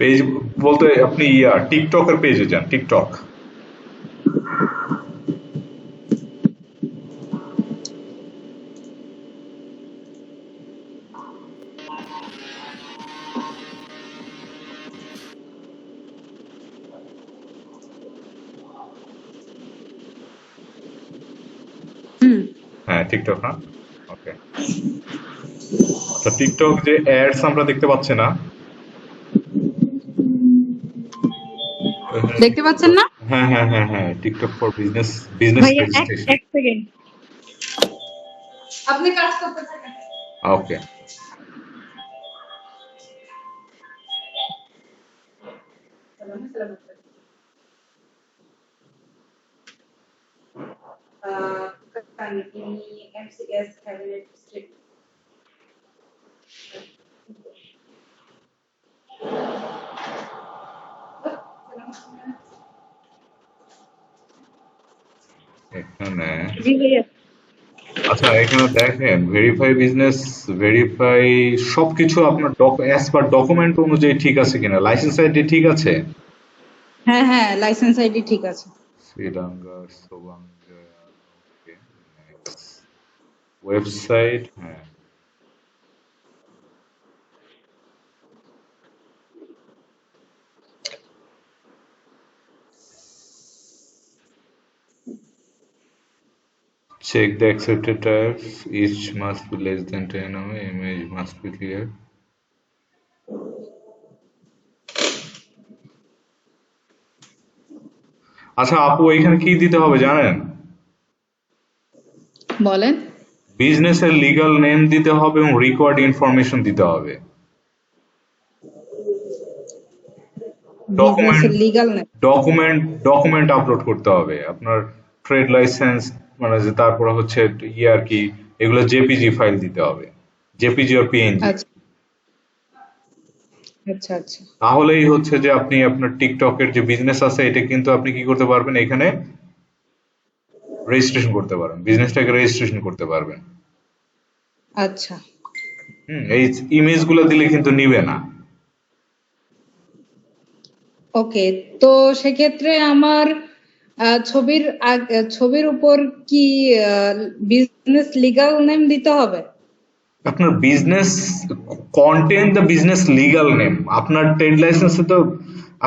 Page বলতে আপনি ইয়া টিকটকের পেজে যান টিকটক। হ্যাঁ টিকটক না ওকে তো টিকটক যে অ্যাডস আমরা দেখতে পাচ্ছি না দেখতে পাচ্ছেন না? হ্যাঁ হ্যাঁ হ্যাঁ হ্যাঁ টিকটক ফর বিজনেস বিজনেস ভাইয়া এক রেজিস্ট্রেশন এক সেকেন্ড আপনি কাজ করতে থাকেন। ওকে uh, kan ini MCS cabinet district. এখানে আচ্ছা এখানে দেখেন ভেরিফাই বিজনেস ভেরিফাই সবকিছু আপনার অ্যাজ পার ডকুমেন্ট অনুযায়ী ঠিক আছে কিনা? লাইসেন্স আইডি ঠিক আছে? হ্যাঁ হ্যাঁ লাইসেন্স আইডি ঠিক আছে। শ্রীলঙ্কা সোবাঙ্গা ওয়েবসাইট হ্যাঁ। Check the accepted types. Each must be less than 10 MB. Image must be clear. আচ্ছা আপু এখানে কি দিতে হবে জানেন বলেন বিজনেসের লিগ্যাল নেম দিতে হবে এবং রিকোয়ার্ড ইনফরমেশন দিতে হবে Document- বিজনেসের legal name document document upload করতে হবে আপনার ট্রেড লাইসেন্স মানে যে তারপর হচ্ছে ইয়ে আর কি এগুলো জেপিজি ফাইল দিতে হবে। জেপিজি আর পিএনজি। আচ্ছা। আচ্ছা আচ্ছা। তাহলেই হচ্ছে যে আপনি আপনার টিকটকের যে বিজনেস আছে এটা কিন্তু আপনি কি করতে পারবেন? এখানে রেজিস্ট্রেশন করতে পারবেন। বিজনেসটাকে রেজিস্ট্রেশন করতে পারবেন। আচ্ছা। হুম এই ইমেজগুলো দিলে কিন্তু নিবে না। ওকে তো সেক্ষেত্রে আমার ছবির ছবির উপর কি বিজনেস লিগ্যাল নেম দিতে হবে? আপনার business content the business legal name আপনার ট্রেড লাইসেন্সে তো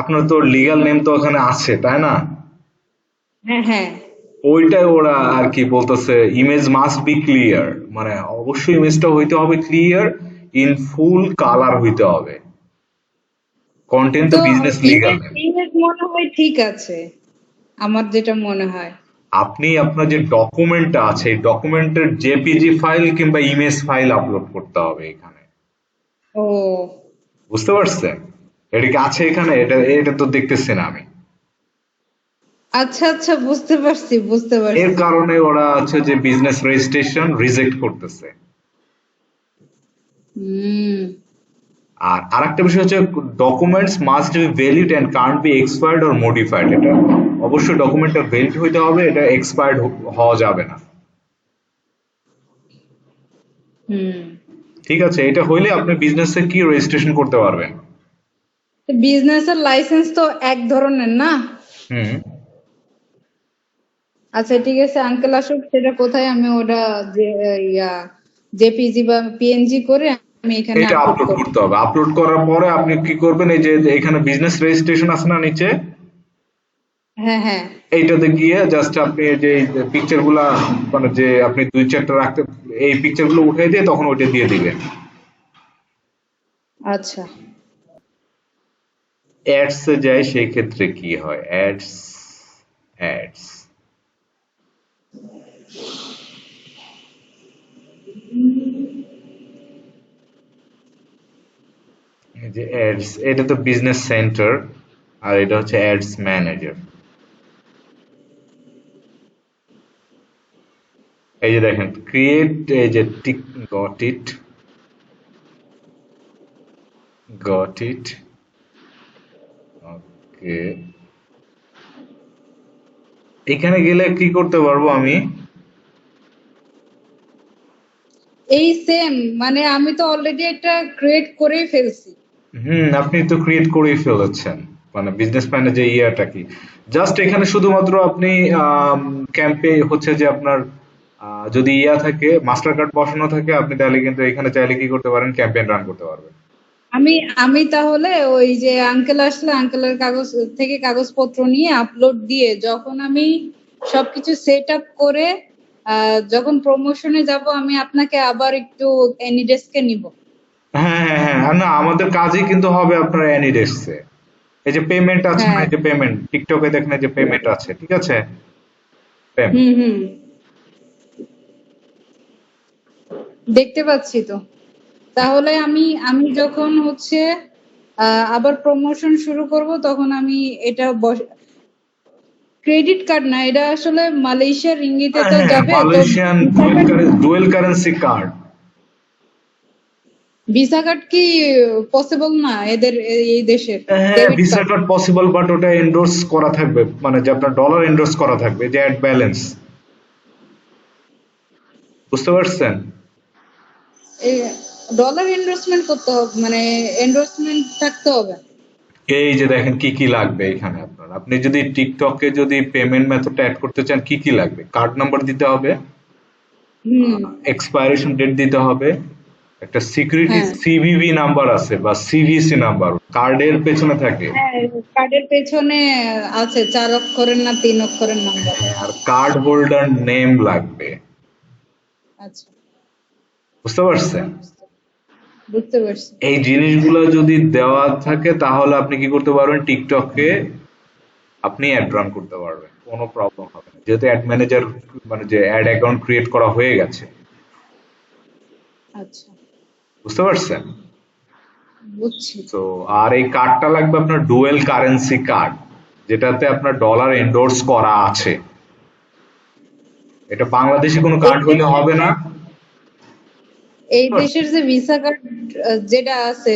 আপনার তো লিগ্যাল নেম তো ওখানে আছে তাই না? হ্যাঁ হ্যাঁ। ওইটাই ওরা আর কি বলতেছে ইমেজ মাস্ট বি ক্লিয়ার মানে অবশ্যই ইমেজটা হইতে হবে ক্লিয়ার ইন ফুল কালার হইতে হবে। Content the business legal name image মনে হয় ঠিক আছে। আমার যেটা মনে হয়। আপনি আপনার যে ডকুমেন্টটা আছে ডকুমেন্টের জেপিজি ফাইল কিংবা ইমেজ ফাইল আপলোড করতে হবে এখানে। ও। বুঝতে পারছেন? এটা কি আছে এখানে? এটা এটা তো দেখতেছি না আমি। আচ্ছা আচ্ছা বুঝতে পারছি বুঝতে পারছি। এর কারণে ওরা হচ্ছে যে বিজনেস রেজিস্ট্রেশন রিজেক্ট করতেছে। হুম। আর আরেকটা বিষয় হচ্ছে documents must be valid and can't be expired or modified এটা অবশ্যই ডকুমেন্টটা ভ্যালিড হইতে হবে এটা এক্সপায়ার্ড হওয়া যাবে না। হুম। ঠিক আছে এটা হইলে আপনি বিজনেসে কি রেজিস্ট্রেশন করতে পারবেন? বিজনেসের লাইসেন্স তো এক ধরনের না? হুম। আচ্ছা ঠিক আছে আঙ্কেল আসুক সেটা কোথায়? আমি ওটা যে ইয়া জেপিজি বা পিএনজি করে আমি এখানে এটা আপলোড করতে হবে। আপলোড করার পরে আপনি কি করবেন এই যে এখানে বিজনেস রেজিস্ট্রেশন আছে না নিচে? হ্যাঁ হ্যাঁ। এইটাতে গিয়ে জাস্ট আপনি যে পিকচারগুলা মানে যে আপনি দুই চারটা রাখতে এই পিকচারগুলো উঠে দিয়ে তখন ওইটা দিয়ে দিবেন। আচ্ছা। অ্যাডস এ যায় সেই ক্ষেত্রে কি হয়? অ্যাডস অ্যাডস যে অ্যাডস এটা তো বিজনেস সেন্টার আর এটা হচ্ছে অ্যাডস ম্যানেজার এই যে দেখেন ক্রিয়েট এই যে tick got it got it okay এখানে গেলে কি করতে পারব আমি? এই সেম মানে আমি তো অলরেডি একটা ক্রিয়েট করেই ফেলছি। হুম আপনি তো ক্রিয়েট করেই ফেলেছেন। মানে বিজনেস প্ল্যানে যে ইয়াটা কি? জাস্ট এখানে শুধুমাত্র আপনি ক্যাম্পে হচ্ছে যে আপনার আহ, যদি ইয়া থাকে মাস্টার কার্ড বসানো থাকে আপনি তাহলে কিন্তু এখানে চাইলে কি করতে পারেন? ক্যাম্পেইন রান করতে পারবেন। আমি আমি তাহলে ওই যে আঙ্কেল আসলে আঙ্কেলের কাগজ থেকে কাগজপত্র নিয়ে আপলোড দিয়ে যখন আমি সবকিছু সেট আপ করে আহ, যখন প্রমোশনে যাব আমি আপনাকে আবার একটু এনিডেস্কে নিব। হ্যাঁ হ্যাঁ হ্যাঁ না আমাদের কাজই কিন্তু হবে আপনার অ্যানিডেক্সে এই যে পেমেন্ট আছে না হ্যাঁ। এই যে পেমেন্ট টিকটকে দেখেন এই যে পেমেন্ট আছে ঠিক আছে। হুম হুম। দেখতে পাচ্ছি তো। তাহলে আমি আমি যখন হচ্ছে আহ, আবার প্রমোশন শুরু করব তখন আমি এটা ক্রেডিট কার্ড না এটা আসলে মালয়েশিয়ার রিঙ্গিতে তো হ্যাঁ, যাবে তো Malaysian dual currency card visa card কি পসিবল না এদের এই- দেশের? ভিসা কার্ড পসিবল বাট ওটা এন্ডোর্স করা থাকবে। মানে যে আপনার ডলার এন্ডোর্স করা থাকবে যে অ্যাড ব্যালেন্স বুঝতে পারছেন? ডলার এন্ডোর্সমেন্ট করতে হবে মানে এন্ডোর্সমেন্ট থাকতে হবে। এই যে দেখেন কি কি লাগবে এখানে আপনার? আপনি যদি টিকটকে যদি পেমেন্ট মেথডটা অ্যাড করতে চান কি কি লাগবে? কার্ড নাম্বার দিতে হবে। হুম। এক্সপায়ারেশন ডেট দিতে হবে। একটা সিকিউরিটি হ্যাঁ। সিভিভি নাম্বার আছে বা সিভিসি নাম্বার কার্ডের পেছনে থাকে। হ্যাঁ কার্ডের পেছনে আছে চার অক্ষরের না তিন অক্ষরের নাম্বার আর কার্ড হোল্ডার নেম লাগবে। আচ্ছা। বুঝতে পারছেন? বুঝতে পারছি। এই জিনিসগুলো যদি দেওয়া থাকে তাহলে আপনি কি করতে পারবেন? টিকটকে আপনি অ্যাড রান করতে পারবেন। কোনো প্রবলেম হবে না। যেহেতু অ্যাড ম্যানেজার মানে যে অ্যাড অ্যাকাউন্ট ক্রিয়েট করা হয়ে গেছে। আচ্ছা। বুঝতে পারছেন? তো আর এই কার্ডটা লাগবে আপনার ডুয়েল কারেন্সি কার্ড যেটাতে আপনার ডলার এন্ডোর্স করা আছে। এটা বাংলাদেশি কোনো কার্ড হলে হবে না। এই দেশের যে ভিসা কার্ড যেটা আছে